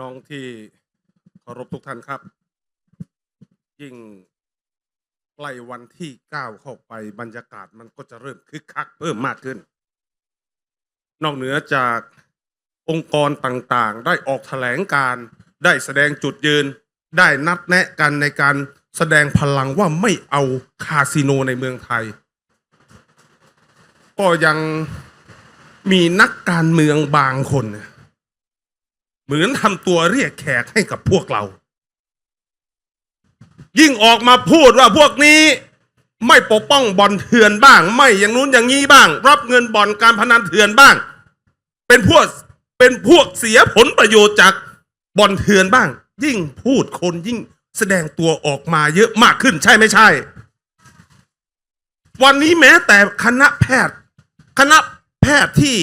น้องที่เคารพทุกท่านครับ ยิ่งใกล้วันที่เก้าเข้าไปบรรยากาศมันก็จะเริ่มคึกคักเพิ่มมากขึ้น นอกเหนือจากองค์กรต่างๆ ได้ออกแถลงการได้แสดงจุดยืน ได้นัดแนะกันในการแสดงพลังว่าไม่เอาคาสิโนในเมืองไทย ก็ยังมีนักการเมืองบางคนเนี่ย เหมือนทำตัวเรียกแขกให้กับพวกเรา ยิ่งออกมาพูดว่าพวกนี้ไม่ปกป้องบ่อนเถื่อนบ้าง ไม่อย่างนู้นอย่างนี้บ้าง รับเงินบ่อนการพนันเถื่อนบ้าง เป็นพวกเป็นพวกเสียผลประโยชน์จากบ่อนเถื่อนบ้าง ยิ่งพูดคนยิ่งแสดงตัวออกมาเยอะมากขึ้นใช่ไม่ใช่ วันนี้แม้แต่คณะแพทย์ คณะแพทย์ที่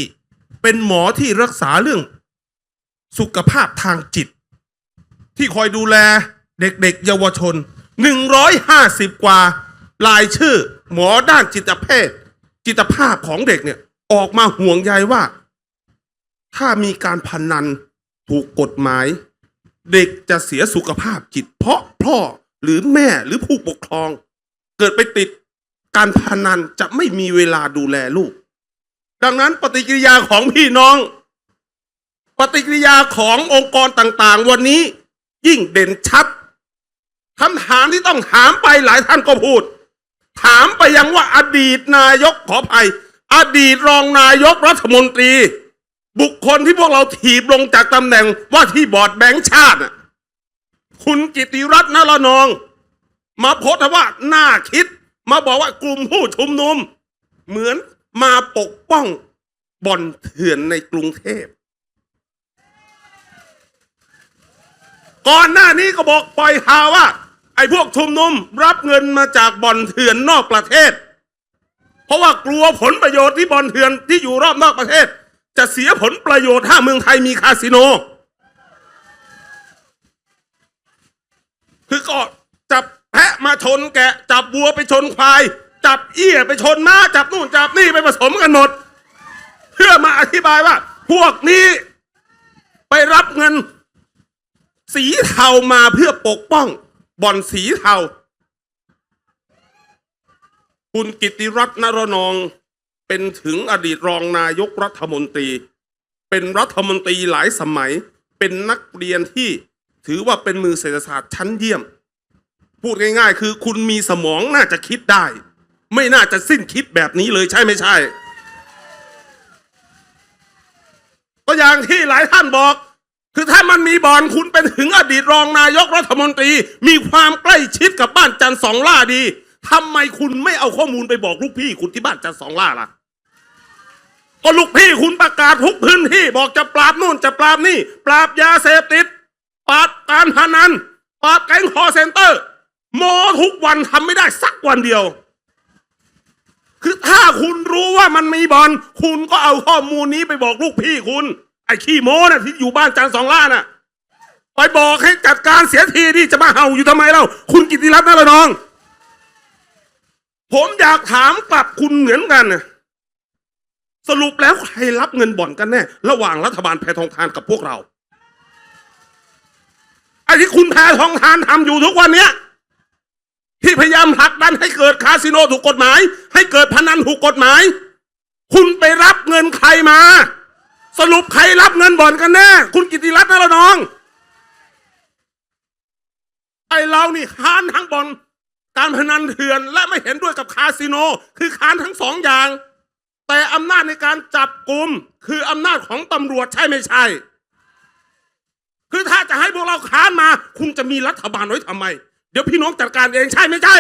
เป็นหมอที่รักษาเรื่อง สุขภาพทางจิต ที่คอยดูแลเด็กๆ เยาวชน 150 กว่า รายชื่อ หมอด้านจิตเภทย์ จิตภาพของเด็กเนี่ย ออกมาห่วงใยว่า ถ้ามีการพนันถูกกฎหมาย เด็กจะเสียสุขภาพจิต เพราะพ่อหรือแม่หรือผู้ปกครอง เกิดไปติดการพนันจะไม่มีเวลาดูแลลูก ดังนั้นปฏิกิริยาของพี่น้อง ปฏิกิริยาขององค์กรต่างๆ วันนี้ยิ่งเด่นชัดคำถามที่ต้องถามไปหลายท่านก็พูด ถามไปยังว่าอดีตนายกขออภัย อดีตรองนายกรัฐมนตรี บุคคลที่พวกเราถีบลงจากตำแหน่งว่าที่บอร์ดแบงค์ชาติ คุณกิติรัตน์นรนอง มาโพสต์ว่าน่าคิด มาบอกว่ากลุ่มผู้ชุมนุม เหมือนมาปกป้องบ่อนเถื่อนในกรุงเทพ ก่อนหน้านี้ก็บอกปล่อยข่าวว่า ไอ้พวกชุมนุมรับเงินมาจากบ่อนเถื่อนนอกประเทศ เพราะว่ากลัวผลประโยชน์ที่บ่อนเถื่อนที่อยู่รอบนอกประเทศ จะเสียผลประโยชน์ถ้าเมืองไทยมีคาสิโน คือก็จับแพะมาชนแกะ จับวัวไปชนควาย จับเอี้ยไปชนม้าจับนู่นจับนี่ไปผสมกันหมด เพื่อมาอธิบายว่า พวกนี้ไปรับเงิน สีเทามาเพื่อปกป้องบ่อนสีเทา คุณกิติรัตน์นรนอง เป็นถึงอดีตรองนายกรัฐมนตรี เป็นรัฐมนตรีหลายสมัย เป็นนักเรียนที่ถือว่าเป็นมือเศรษฐศาสตร์ชั้นเยี่ยม พูดง่ายๆ คือคุณมีสมองน่าจะคิดได้ ไม่น่าจะสิ้นคิดแบบนี้เลยใช่ไม่ใช่ ก็อย่างที่หลายท่านบอก คือถ้ามันมีบอลคุณเป็นถึงอดีตรองนายกรัฐมนตรี มีความใกล้ชิดกับบ้านจันทร์สองล่าดีทำไมคุณไม่เอาข้อมูลไปบอกลูกพี่คุณที่บ้านจันทร์สองล่าล่ะก็ลูกพี่คุณประกาศทุกพื้นที่บอกจะปราบนู่นจะปราบนี่ ปราบยาเสพติด ปราบการพนัน ปราบแก๊งคอเซนเตอร์ โมทุกวันทำไม่ได้สักวันเดียว คือถ้าคุณรู้ว่ามันมีบอลคุณก็เอาข้อมูลนี้ไปบอกลูกพี่คุณ ไอ้ขี้โม้น่ะที่อยู่บ้านจันสองล่าน่ะไปบอกให้จัดการเสียทีที่จะมาเห่าอยู่ทำไมเล่าคุณกิติรัตน์นะละน้อง ผมอยากถามกลับคุณเหมือนกันนะสรุปแล้วใครรับเงินบ่อนกันแน่ระหว่างรัฐบาลแพทองทานกับพวกเราไอ้ที่คุณแพทองทานทำอยู่ทุกวันเนี้ยที่พยายามผลักดันให้เกิดคาสิโนถูกกฎหมาย ให้เกิดพนันถูกกฎหมาย คุณไปรับเงินใครมา สรุปใครรับเงินบ่อนกันแน่ คุณกิติรัตน์นะละน้อง ไอเรานี่ค้านทั้งบ่อนการพนันเถื่อนและไม่เห็นด้วยกับคาสิโน คือค้านทั้งสองอย่าง แต่อำนาจในการจับกลุ่มคืออำนาจของตำรวจใช่ไม่ใช่ คือถ้าจะให้พวกเราค้านมา คุณจะมีรัฐบาลไว้ทำไม เดี๋ยวพี่น้องจัดการเองใช่ไม่ใช่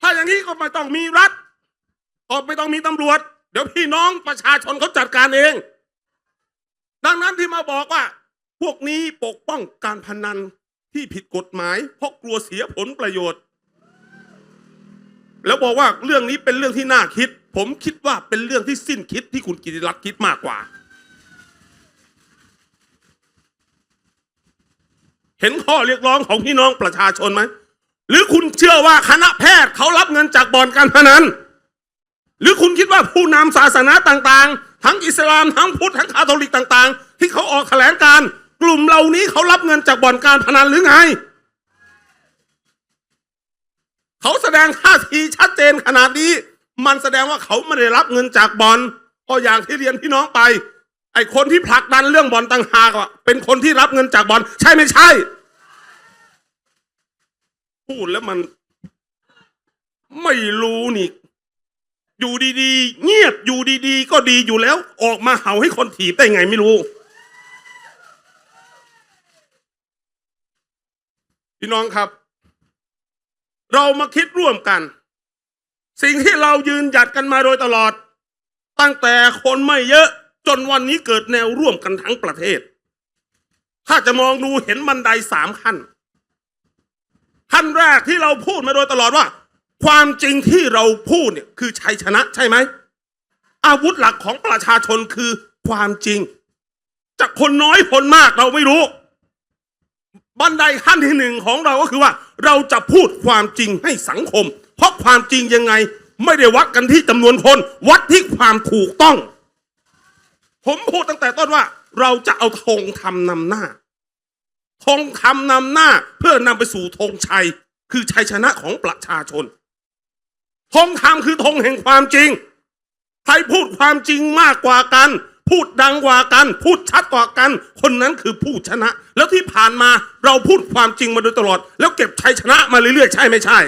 ถ้าอย่างนี้ก็ไม่ต้องมีรัฐก็ไม่ต้องมีตำรวจ ดี๋ยวพี่น้องประชาชนเขาจัดการเอง ดังนั้นที่มาบอกว่า พวกนี้ปกป้องการพนันที่ผิดกฎหมาย เพราะกลัวเสียผลประโยชน์ แล้วบอกว่าเรื่องนี้เป็นเรื่องที่น่าคิด ผมคิดว่าเป็นเรื่องที่สิ้นคิดที่คุณกิติรัตน์คิดมากกว่า เห็นข้อเรียกร้องของพี่น้องประชาชนไหม หรือคุณเชื่อว่าคณะแพทย์เขารับเงินจากบ่อนการพนัน หรือคุณคิดว่าผู้นำศาสนาต่างๆ ทั้งอิสลามทั้งพุทธทั้งคาทอลิกต่างๆ ที่เขาออกแถลงการ กลุ่มเหล่านี้เขารับเงินจากบ่อนการพนันหรือไง เขาแสดงท่าทีชัดเจนขนาดนี้ มันแสดงว่าเขาไม่ได้รับเงินจากบอลก็อย่างที่เรียนพี่น้องไป ไอคนที่ผลักดันเรื่องบอลต่างหากเป็นคนที่รับเงินจากบอลใช่ไม่ใช่ พูดแล้วมันไม่รู้นี่ อยู่ดีๆ เงียบอยู่ดีๆ ก็ดีอยู่แล้ว ออกมาเห่าให้คนถีบได้ไงไม่รู้พี่น้องครับ เรามาคิดร่วมกัน สิ่งที่เรายืนหยัดกันมาโดยตลอด ตั้งแต่คนไม่เยอะจนวันนี้เกิดแนวร่วมกันทั้งประเทศ ถ้าจะมองดูเห็นบันไดสามขั้นขั้นแรกที่เราพูดมาโดยตลอดว่า ความจริงที่เราพูดเนี่ยคือชัยชนะใช่ไหม อาวุธหลักของประชาชนคือความจริงจากคนน้อยคนมากเราไม่รู้ บันไดขั้นที่หนึ่งของเราก็คือว่า เราจะพูดความจริงให้สังคม เพราะความจริงยังไง ไม่ได้วัดกันที่จำนวนคน วัดที่ความถูกต้อง ผมพูดตั้งแต่ต้นว่า เราจะเอาธงทำนำหน้าธงคำนำหน้าเพื่อนำไปสู่ธงชัย คือชัยชนะของประชาชน ธงคำคือธงแห่งความจริง ใครพูดความจริงมากกว่ากัน พูดดังกว่ากัน พูดชัดกว่ากัน คนนั้นคือผู้ชนะ แล้วที่ผ่านมาเราพูดความจริงมาโดยตลอด แล้วเก็บชัยชนะมาเรื่อยๆใช่ไม่ใช่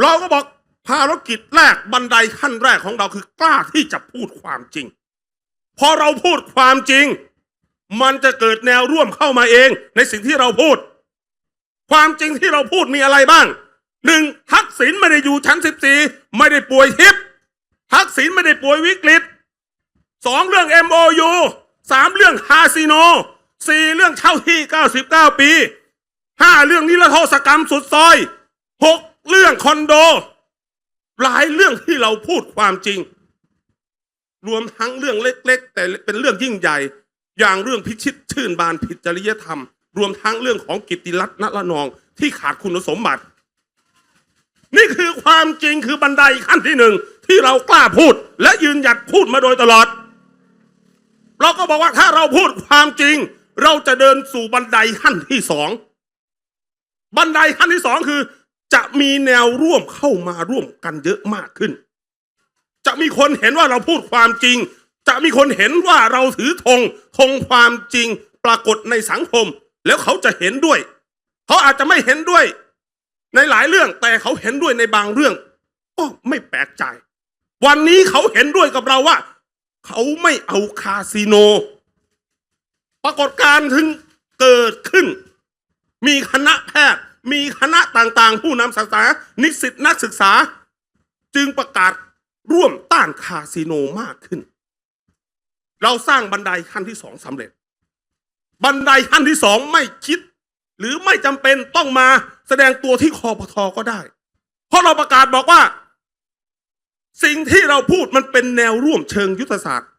เราก็บอกภารกิจแรกบันไดขั้นแรกของเราคือกล้าที่จะพูดความจริง พอเราพูดความจริง มันจะเกิดแนวร่วมเข้ามาเองในสิ่งที่เราพูด ความจริงที่เราพูดมีอะไรบ้างหนึ่งทักษิณไม่ได้อยู่ชั้นสิบสี่ไม่ได้ป่วยทิพทักษิณไม่ได้ป่วยวิกฤตสองเรื่อง MOU สามเรื่องคาสิโนสี่เรื่องเช่าที่99ปีห้าเรื่องนิรโทษกรรมสุดซอยหกเรื่องคอนโด หลายเรื่องที่เราพูดความจริง รวมทั้งเรื่องเล็ก ๆ แต่เป็นเรื่องยิ่งใหญ่ อย่างเรื่องพิชิตชื่นบานผิดจริยธรรม รวมทั้งเรื่องของกิตติรัตน์นละนองที่ขาดคุณสมบัติ นี่คือความจริงคือบันไดขั้นที่หนึ่งที่เรากล้าพูด และยืนหยัดพูดมาโดยตลอด เราก็บอกว่าถ้าเราพูดความจริง เราจะเดินสู่บันไดขั้นที่สองบันไดขั้นที่สองคือ จะมีแนวร่วมเข้ามาร่วมกันเยอะมากขึ้น จะมีคนเห็นว่าเราพูดความจริง จะมีคนเห็นว่าเราถือธงธงความจริงปรากฏในสังคม แล้วเขาจะเห็นด้วย เขาอาจจะไม่เห็นด้วย ในหลายเรื่องแต่เขาเห็นด้วยในบางเรื่อง ก็ไม่แปลกใจ วันนี้เขาเห็นด้วยกับเราว่า เขาไม่เอาคาสิโน ปรากฏการณ์ถึงเกิดขึ้น มีคณะแพทย์ มีคณะต่างๆ ผู้นำศึกษานิสิตนักศึกษา จึงประกาศร่วมต้านคาสิโนมากขึ้น เราสร้างบันไดขั้นที่สองสำเร็จ บันไดขั้นที่สองไม่คิด หรือไม่จำเป็นต้องมาแสดงตัวที่คอปทอก็ได้ เพราะเราประกาศบอกว่า สิ่งที่เราพูดมันเป็นแนวร่วมเชิงยุทธศาสตร์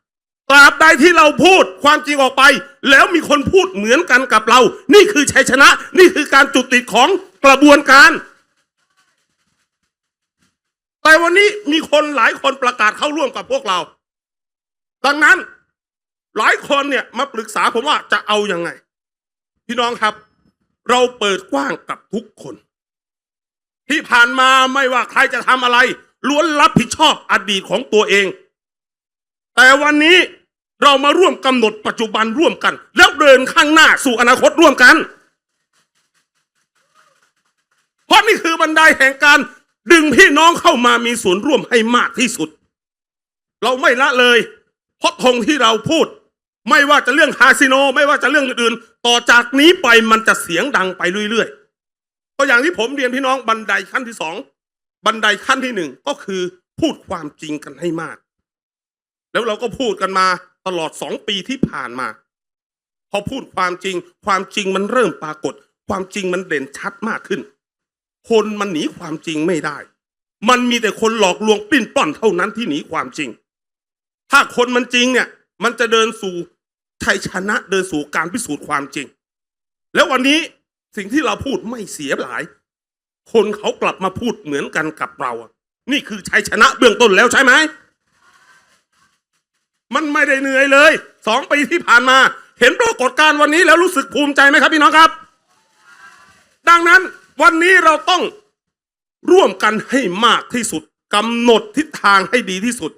ตราบใดที่เราพูดความจริงออกไป แล้วมีคนพูดเหมือนกันกับเรา นี่คือชัยชนะ นี่คือการจุดติดของกระบวนการ แต่วันนี้มีคนหลายคนประกาศเข้าร่วมกับพวกเรา ดังนั้น หลายคนเนี่ยมาปรึกษาผมว่าจะเอาอยัางไง พี่น้องครับ เราเปิดกว้างกับทุกคน ที่ผ่านมาไม่ว่าใครจะทำอะไร ล้วนรับผิดชอบอดีตของตัวเอง แต่วันนี้เรามาร่วมกำหนดปัจจุบันร่วมกัน แล้วเดินข้างหน้าสู่อนาคตร่วมกัน เพราะนี่คือบันไดแห่งการดึงพี่น้องเข้ามามีส่วนร่วมให้มากที่สุด เราไม่ละเลย เพราะธงที่เราพูด ไม่ว่าจะเรื่องคาสิโน ไม่ว่าจะเรื่องอื่นต่อจากนี้ไปมันจะเสียงดังไปเรื่อยๆก็อย่างที่ผมเรียนพี่น้องบันไดขั้นที่สองบันไดขั้นที่หนึ่งก็คือพูดความจริงกันให้มาก แล้วเราก็พูดกันมาตลอดสองปีที่ผ่านมา พอพูดความจริง ความจริงมันเริ่มปรากฏ ความจริงมันเด่นชัดมากขึ้น คนมันหนีความจริงไม่ได้ มันมีแต่คนหลอกลวงปิ้นป้อนเท่านั้นที่หนีความจริง ถ้าคนมันจริงเนี่ย มันจะเดินสู่ ชัยชนะเดินสู่การพิสูจน์ความจริง แล้ววันนี้สิ่งที่เราพูดไม่เสียหลาย คนเขากลับมาพูดเหมือนกันกับเราอะนี่คือชัยชนะเบื้องต้นแล้วใช่ไหม มันไม่ได้เหนื่อยเลย สองปีที่ผ่านมา เห็นปรากฏการณ์วันนี้แล้วรู้สึกภูมิใจไหมครับพี่น้องครับ ดังนั้นวันนี้เราต้องร่วมกันให้มากที่สุดกำหนดทิศทางให้ดีที่สุด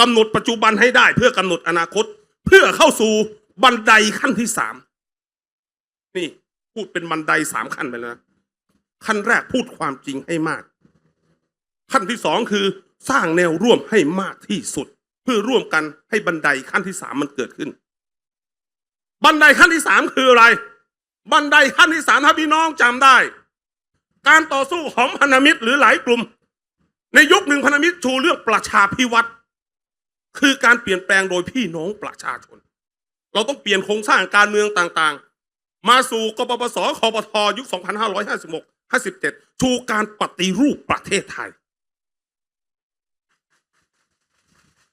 กำหนดปัจจุบันให้ได้เพื่อกำหนดอนาคต พื่อเข้าสู่บันไดขั้นที่สามนี่พูดเป็นบันไดสามขั้นไปแล้วนะขั้นแรกพูดความจริงให้มาก ขั้นที่สองคือสร้างแนวร่วมให้มากที่สุด เพื่อร่วมกันให้บันไดขั้นที่สามมันเกิดขึ้น บันไดขั้นที่สามคืออะไร บันไดขั้นที่สามถ้าพี่น้องจำได้ การต่อสู้ของพันธมิตรหรือหลายกลุ่ม ในยุคหนึ่งพันธมิตรชูเรื่องประชาพิวัตร คือการเปลี่ยนแปลงโดยพี่น้องประชาชน เราต้องเปลี่ยนโครงสร้างการเมืองต่างๆ มาสู่กปปสคอปทยุค 2556 57ชูการปฏิรูปประเทศไทย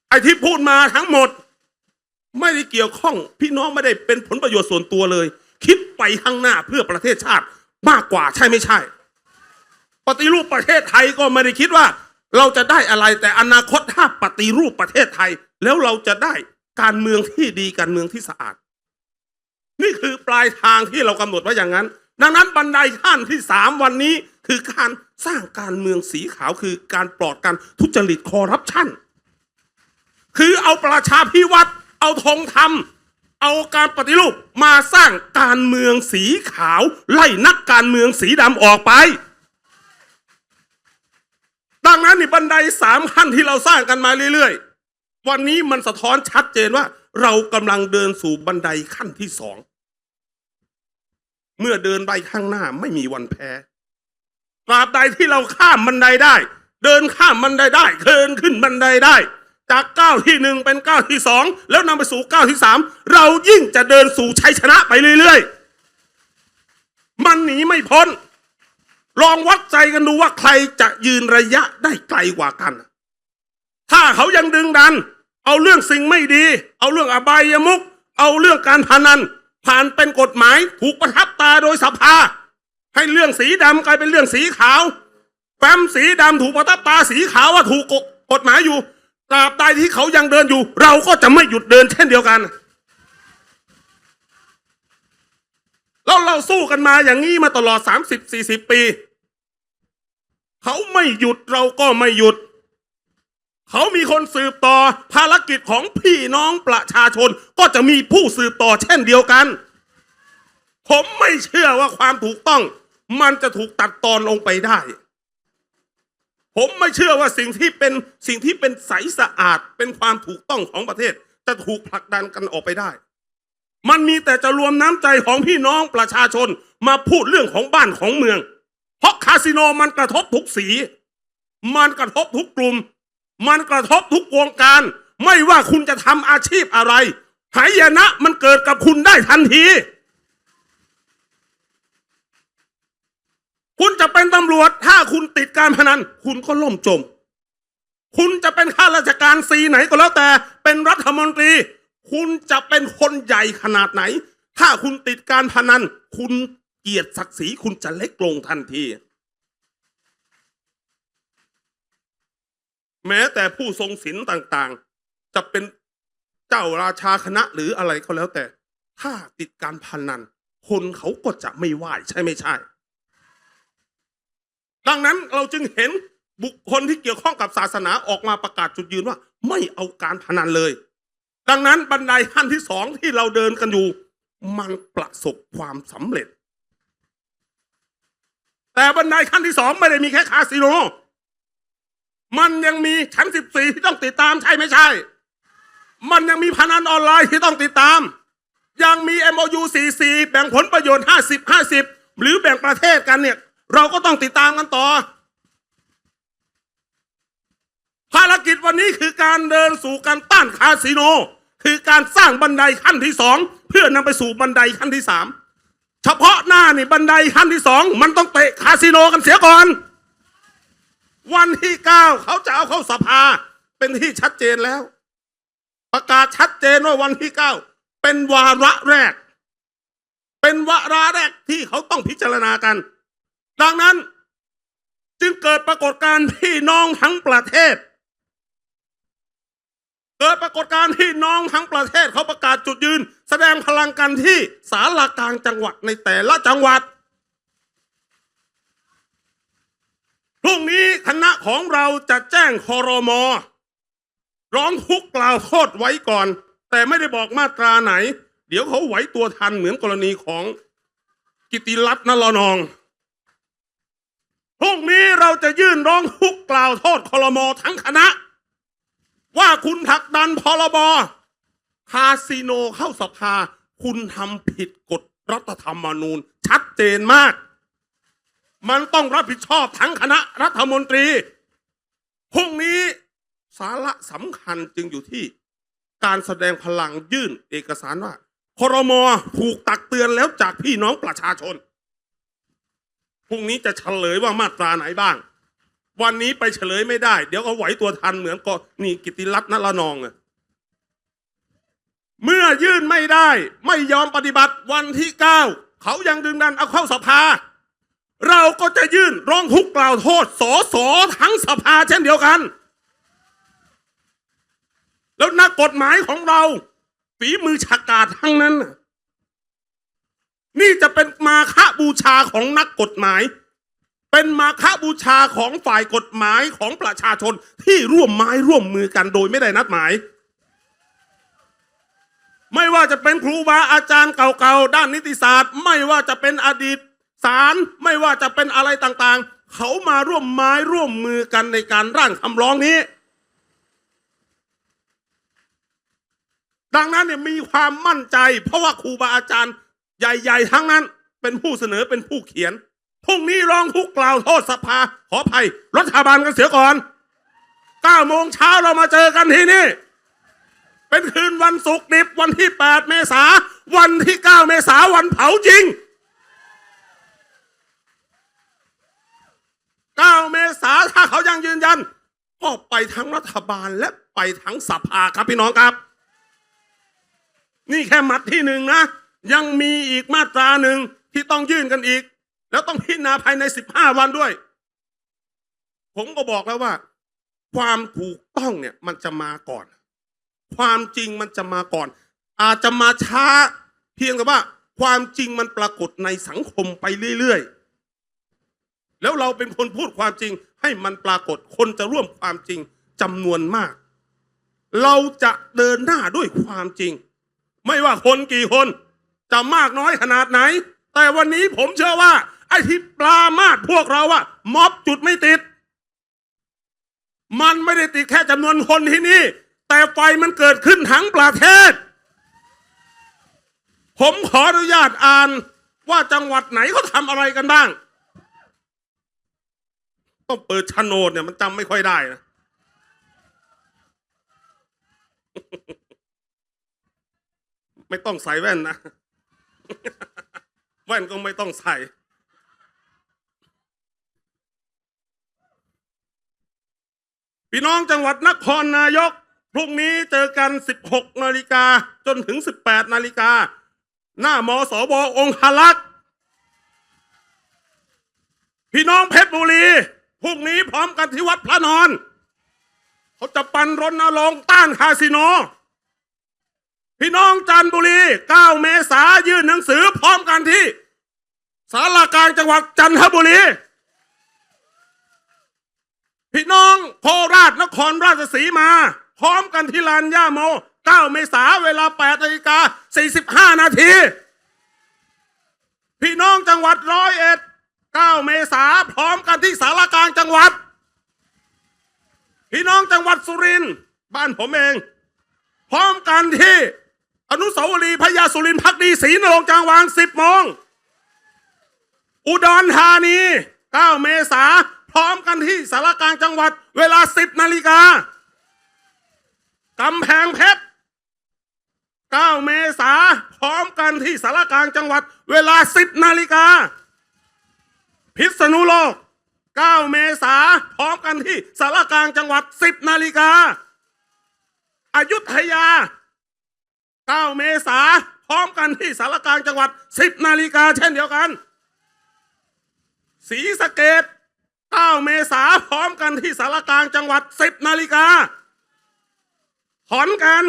ไอ้ที่พูดมาทั้งหมด ไม่ได้เกี่ยวข้อง พี่น้องไม่ได้เป็นผลประโยชน์ส่วนตัวเลย คิดไปข้างหน้าเพื่อประเทศชาติมากกว่าใช่ไม่ใช่ ปฏิรูปประเทศไทยก็ไม่ได้คิดว่า เราจะได้อะไรแต่อนาคตถ้าปฏิรูปประเทศไทย แล้วเราจะได้การเมืองที่ดีการเมืองที่สะอาด นี่คือปลายทางที่เรากำหนดไว้อย่างนั้น ดังนั้นบันไดขั้นที่สามวันนี้คือการสร้างการเมืองสีขาวคือการปลอดการทุจริตคอร์รัปชันคือเอาประชาพิวัตรเอาธงธรรมเอาการปฏิรูปมาสร้างการเมืองสีขาว ไล่นักการเมืองสีดำออกไป ดังนั้นในบันไดสามขั้นที่เราสร้างกันมาเรื่อยๆ วันนี้มันสะท้อนชัดเจนว่า เรากำลังเดินสู่บันไดขั้นที่สอง เมื่อเดินไปข้างหน้าไม่มีวันแพ้ตราบใดที่เราข้ามบันไดได้ เดินข้ามบันไดได้เดินขึ้นบันไดได้ จากก้าวที่หนึ่งเป็นก้าวที่สองแล้วนำไปสู่ก้าวที่สามเรายิ่งจะเดินสู่ชัยชนะไปเรื่อยๆ มันหนีไม่พ้น ลองวัดใจกันดูว่าใครจะยืนระยะได้ไกลกว่ากัน ถ้าเขายังดึงดัน เอาเรื่องสิ่งไม่ดี เอาเรื่องอบายมุก เอาเรื่องการพนัน ผ่านเป็นกฎหมายถูกประทับตาโดยสภา ให้เรื่องสีดำกลายเป็นเรื่องสีขาวแฟ้มสีดำถูกประทับตาสีขาวว่าถูกกฎหมายอยู่ตราบใดที่เขายังเดินอยู่ เราก็จะไม่หยุดเดินเช่นเดียวกันแล้วเราสู้กันมาอย่างนี้มาตลอด 30 40 ปี เขาไม่หยุดเราก็ไม่หยุด เขามีคนสืบต่อภารกิจของพี่น้องประชาชนก็จะมีผู้สืบต่อเช่นเดียวกัน ผมไม่เชื่อว่าความถูกต้อง มันจะถูกตัดตอนลงไปได้ ผมไม่เชื่อว่าสิ่งที่เป็นสิ่งที่เป็นใสสะอาดเป็นความถูกต้องของประเทศ จะถูกผลักดันกันออกไปได้มันมีแต่จะรวมน้ำใจของพี่น้องประชาชนมาพูดเรื่องของบ้านของเมือง เพราะคาสิโนมันกระทบทุกสี มันกระทบทุกกลุ่ม มันกระทบทุกวงการ ไม่ว่าคุณจะทำอาชีพอะไรหายนะมันเกิดกับคุณได้ทันที คุณจะเป็นตำรวจถ้าคุณติดการพนัน คุณก็ล่มจม คุณจะเป็นข้าราชการสีไหนก็แล้วแต่ เป็นรัฐมนตรี คุณจะเป็นคนใหญ่ขนาดไหน ถ้าคุณติดการพนัน คุณ เกียรติศักดิ์ศรีคุณจะเล็กลงทันที แม้แต่ผู้ทรงศีลต่างๆ จะเป็นเจ้าราชาคณะหรืออะไรก็แล้วแต่ ถ้าติดการพนัน คนเขาก็จะไม่ไหวใช่ไม่ใช่ ดังนั้นเราจึงเห็นบุคคลที่เกี่ยวข้องกับศาสนาออกมาประกาศจุดยืนว่า ไม่เอาการพนันเลย ดังนั้นบันไดขั้นที่สองที่เราเดินกันอยู่ มันประสบความสำเร็จ แต่บันไดขั้นที่สองไม่ได้มีแค่คาสิโน มันยังมีชั้นสิบสี่ที่ต้องติดตามใช่ไม่ใช่ มันยังมีพนันออนไลน์ที่ต้องติดตาม ยังมี MOU 44แบ่งผลประโยชน์ 50 50 หรือแบ่งประเทศกันเนี่ย เราก็ต้องติดตามกันต่อ ภารกิจวันนี้คือการเดินสู่การต้านคาสิโน คือการสร้างบันไดขั้นที่สองเพื่อนำไปสู่บันไดขั้นที่สาม เฉพาะหน้านี่บันไดขั้นที่สองมันต้องเตะคาสิโนกันเสียก่อน วันที่เก้าเขาจะเอาเข้าสภา เป็นที่ชัดเจนแล้ว ประกาศชัดเจนว่าวันที่เก้าเป็นวาระแรก เป็นวาระแรกที่เขาต้องพิจารณากัน ดังนั้นจึงเกิดปรากฏการณ์พี่น้องทั้งประเทศ เกิดปรากฏการณ์พี่น้องทั้งประเทศเขาประกาศจุดยืน แสดงพลังกันที่ศาลากลางจังหวัดในแต่ละจังหวัดพรุ่งนี้คณะของเราจะแจ้งคอรมอร้องทุกกล่าวโทษไว้ก่อน แต่ไม่ได้บอกมาตราไหน เดี๋ยวเขาไหวตัวทันเหมือนกรณีของกิติรัตน์นลนองพรุ่งนี้เราจะยื่นร้องทุกกล่าวโทษคอรมอทั้งคณะ ว่าคุณผลักดันพรบ คาสิโนเข้าสภา คุณทำผิดกฎรัฐธรรมนูญ ชัดเจนมาก มันต้องรับผิดชอบทั้งคณะรัฐมนตรีพรุ่งนี้สาระสำคัญจึงอยู่ที่ การแสดงพลังยื่นเอกสารว่าครมถูกตักเตือนแล้วจากพี่น้องประชาชนพรุ่งนี้จะเฉลยว่ามาตราไหนบ้าง วันนี้ไปเฉลยไม่ได้ เดี๋ยวเขาไหวตัวทันเหมือนก็นี่กิติรัตน์นละนองอะ เมื่อยื่นไม่ได้ไม่ยอมปฏิบัติวันที่เก้าเขายังดึงดันเอาเข้าสภา เราก็จะยื่นร้องทุกข์กล่าวโทษสอสอทั้งสภาเช่นเดียวกัน แล้วนักกฎหมายของเรา ฝีมือฉกาจทั้งนั้น นี่จะเป็นมาฆบูชาของนักกฎหมาย เป็นมาฆบูชาของฝ่ายกฎหมายของประชาชนที่ร่วมไม้ร่วมมือกันโดยไม่ได้นัดหมาย ไม่ว่าจะเป็นครูบาอาจารย์เก่าๆด้านนิติศาสตร์ ไม่ว่าจะเป็นอดีตศาลไม่ว่าจะเป็นอะไรต่างๆ เขามาร่วมไม้ร่วมมือกันในการร่างคำร้องนี้ ดังนั้นเนี่ยมีความมั่นใจ เพราะว่าครูบาอาจารย์ใหญ่ๆ ทั้งนั้น เป็นผู้เสนอเป็นผู้เขียนพรุ่งนี้ร้องทุกกล่าวโทษสภาขออภัยรัฐบาลกันเสียก่อน9โมงเช้าเรามาเจอกันที่นี่ เป็นคืนวันศุกร์ดิบวันที่ 8 เมษา วันที่ 9 เมษาวันเผาจริง 9 เมษาถ้าเขายังยืนยัน ก็ไปทั้งรัฐบาลและไปทั้งสภาครับพี่น้องครับ นี่แค่หมัดที่หนึ่งนะ ยังมีอีกมาตราหนึ่งที่ต้องยื่นกันอีก แล้วต้องพิจารณาภายใน 15 วันด้วย ผมก็บอกแล้วว่า ความถูกต้องเนี่ยมันจะมาก่อน ความจริงมันจะมาก่อน อาจจะมาช้า เพียงแต่ว่า ความจริงมันปรากฏในสังคมไปเรื่อยๆ แล้วเราเป็นคนพูดความจริงให้มันปรากฏคนจะร่วมความจริงจำนวนมาก เราจะเดินหน้าด้วยความจริง ไม่ว่าคนกี่คนจะมากน้อยขนาดไหน แต่วันนี้ผมเชื่อว่า ไอ้ที่ปลามาดพวกเราอะม็อบจุดไม่ติด มันไม่ได้ติดแค่จำนวนคนที่นี่ แต่ไฟมันเกิดขึ้นทั้งประเทศ ผมขออนุญาตอ่านว่าจังหวัดไหนเขาทำอะไรกันบ้างต้องเปิดโนดเนี่ยมันจำไม่ค่อยได้นะไม่ต้องใส่แว่นนะ แว่นก็ไม่ต้องใส่ พี่น้องจังหวัดนครนายก พรุ่งนี้เจอกัน 16 นาฬิกาจนถึง 18 นาฬิกา หน้ามสบองคลักษ์พี่น้องเพชรบุรี พรุ่งนี้พร้อมกันที่วัดพระนอน เขาจะปันรณรงค์ต้านคาสิโน พี่น้องจันทบุรี 9 เมษายื่นหนังสือพร้อมกันที่สารากลางจังหวัดจันทบุรี พี่น้องโคราชนครราชสีมา พร้อมกันที่ลานย่าโม 9 เมษาเวลา8นาฬิกา45 นาที พี่น้องจังหวัดร้อยเอ็ด 9 เมษาพร้อมกันที่สารกลางจังหวัด พี่น้องจังหวัดสุรินทร์บ้านผมเอง พร้อมกันที่อนุสาวรีย์พญาสุรินทร์พักดีศรีนรงจางวาง 10โมงอุดรธานี 9 เมษาพร้อมกันที่สารกลางจังหวัด เวลา 10 นาฬิกา กำแพงเพชร 9 เมษาพร้อมกันที่สารกลางจังหวัด เวลา 10 นาฬิกา พิษณุโลก 9 เมษาพร้อมกันที่สารกลางจังหวัด 10 นาฬิกาอยุธยา 9 เมษาพร้อมกันที่สารกลางจังหวัด 10 นาฬิกาเช่นเดียวกันศรีสะเกด9 เมษาพร้อมกันที่สารกลางจังหวัด 10 นาฬิกา ขอนแกัน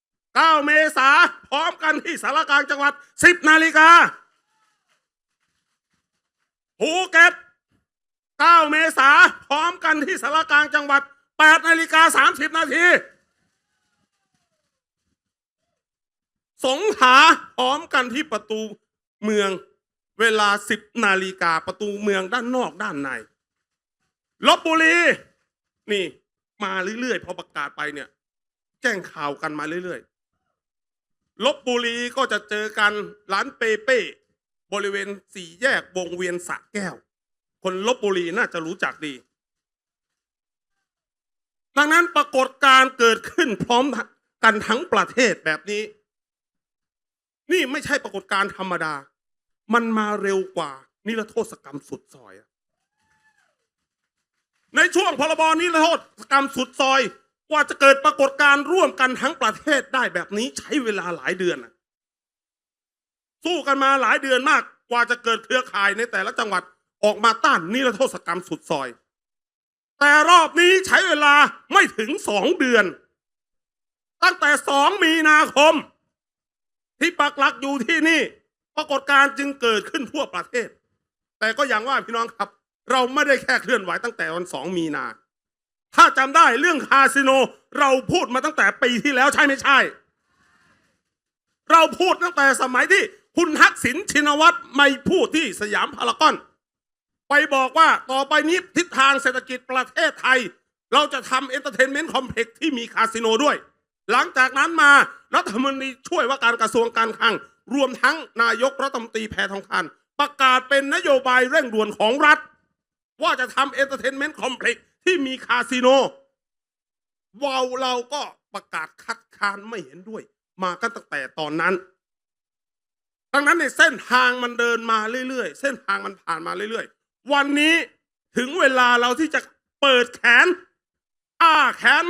9เมษาพร้อมกันที่สารกลางจังหวัด 10 นาฬิกาภูเก็ต9เมษาพร้อมกันที่สารกลางจังหวัด 8 นาฬิกา 30 นาที สงขลาพร้อมกันที่ประตูเมืองเวลา 10 นาฬิกาประตูเมืองด้านนอกด้านในลบบุรี นี่ มาเรื่อยๆ พอประกาศไปเนี่ย แจ้งข่าวกันมาเรื่อยๆลบบุรีก็จะเจอกันร้านเปเป้บริเวณสี่แยกวงเวียนสะแก้ว คนลบบุรีน่าจะรู้จักดี ดังนั้นปรากฏการณ์เกิดขึ้นพร้อมกันทั้งประเทศแบบนี้ นี่ไม่ใช่ปรากฏการณ์ธรรมดา มันมาเร็วกว่า นิรโทษกรรมสุดซอย ในช่วงพรบนิรโทษกรรมสุดซอย กว่าจะเกิดปรากฏการณ์ร่วมกันทั้งประเทศได้แบบนี้ใช้เวลาหลายเดือนอะสู้กันมาหลายเดือนมาก กว่าจะเกิดเครือข่ายในแต่ละจังหวัดออกมาต้านนิรโทษกรรมสุดซอย แต่รอบนี้ใช้เวลาไม่ถึงสองเดือน ตั้งแต่สองมีนาคม ที่ปักหลักอยู่ที่นี่ ปรากฏการณ์จึงเกิดขึ้นทั่วประเทศ แต่ก็อย่างว่าพี่น้องครับ เราไม่ได้แค่เคลื่อนไหวตั้งแต่วันสองมีนา ถ้าจำได้เรื่องคาสิโนเราพูดมาตั้งแต่ปีที่แล้วใช่ไม่ใช่ เราพูดตั้งแต่สมัยที่คุณทักษิณชินวัตรไม่พูดที่สยามพารากอน ไปบอกว่าต่อไปนี้ทิศทางเศรษฐกิจประเทศไทย เราจะทำเอนเตอร์เทนเมนต์คอมเพล็กซ์ที่มีคาสิโนด้วย หลังจากนั้นมารัฐมนตรีช่วยว่าการกระทรวงการคลัง รวมทั้งนายกรัฐมนตรีแพทองทานประกาศเป็นนโยบายเร่งด่วนของรัฐ ว่าจะทำเอนเตอร์เทนเมนต์คอมเพล็กซ์ ที่มีคาสิโนวาเราก็ประกาศคัดค้านไม่เห็นด้วย มากันตั้งแต่ตอนนั้น ดังนั้นในเส้นทางมันเดินมาเรื่อยๆ เส้นทางมันผ่านมาเรื่อยๆ วันนี้ถึงเวลาเราที่จะเปิดแขน อ้าแขน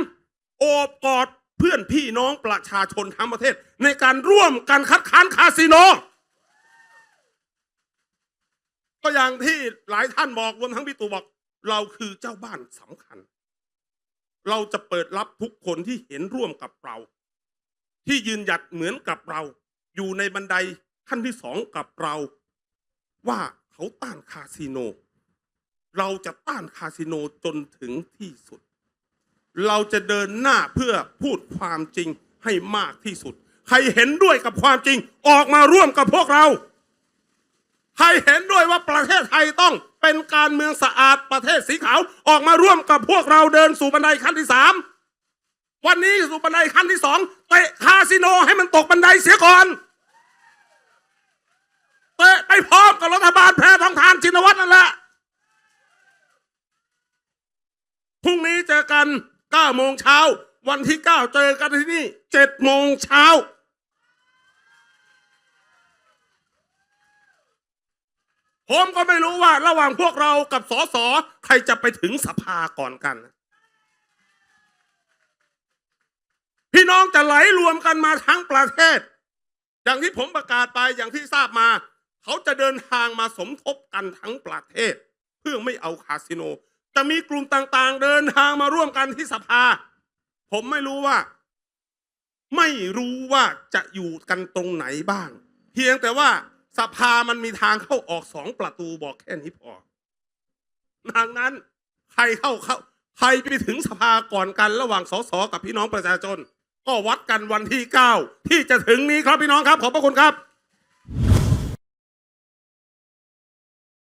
โอบกอดเพื่อนพี่น้องประชาชนทั้งประเทศ ในการร่วมกันคัดค้านคาสิโนก็อย่างที่หลายท่านบอกรวมทั้งพี่ตู่บอก เราคือเจ้าบ้านสำคัญ เราจะเปิดรับทุกคนที่เห็นร่วมกับเรา ที่ยืนหยัดเหมือนกับเรา อยู่ในบันไดขั้นที่สองกับเรา ว่าเขาต้านคาสิโน เราจะต้านคาสิโนจนถึงที่สุด เราจะเดินหน้าเพื่อพูดความจริงให้มากที่สุด ใครเห็นด้วยกับความจริง ออกมาร่วมกับพวกเรา ใครเห็นด้วยว่าประเทศไทยต้องเป็นการเมืองสะอาดประเทศสีขาว ออกมาร่วมกับพวกเราเดินสู่บันไดขั้นที่สามวันนี้สู่บันไดขั้นที่สองเตะคาสิโนให้มันตกบันไดเสียก่อนเตะไปพร้อมกับรัฐบาลแพทองทานชินวัตรนั่นแหละพรุ่งนี้เจอกัน9โมงเช้า วันที่ 9 เจอกันที่นี่7โมงเช้า ผมก็ไม่รู้ว่าระหว่างพวกเรากับสสใครจะไปถึงสภาก่อนกัน พี่น้องจะไหลรวมกันมาทั้งประเทศ อย่างที่ผมประกาศไปอย่างที่ทราบมา เขาจะเดินทางมาสมทบกันทั้งประเทศ เพื่อไม่เอาคาสิโน จะมีกลุ่มต่างๆ เดินทางมาร่วมกันที่สภา ผมไม่รู้ว่า ไม่รู้ว่าจะอยู่กันตรงไหนบ้าง เพียงแต่ว่า สภามันมีทางเข้าออกสองประตูบอกแค่นี้พอดังนั้น ใครเข้าเข้าใครไปถึงสภาก่อนกันระหว่างสสกับพี่น้องประชาชน ก็วัดกันวันที่เก้าที่จะถึงนี้ครับพี่น้องครับ ขอบพระคุณครับ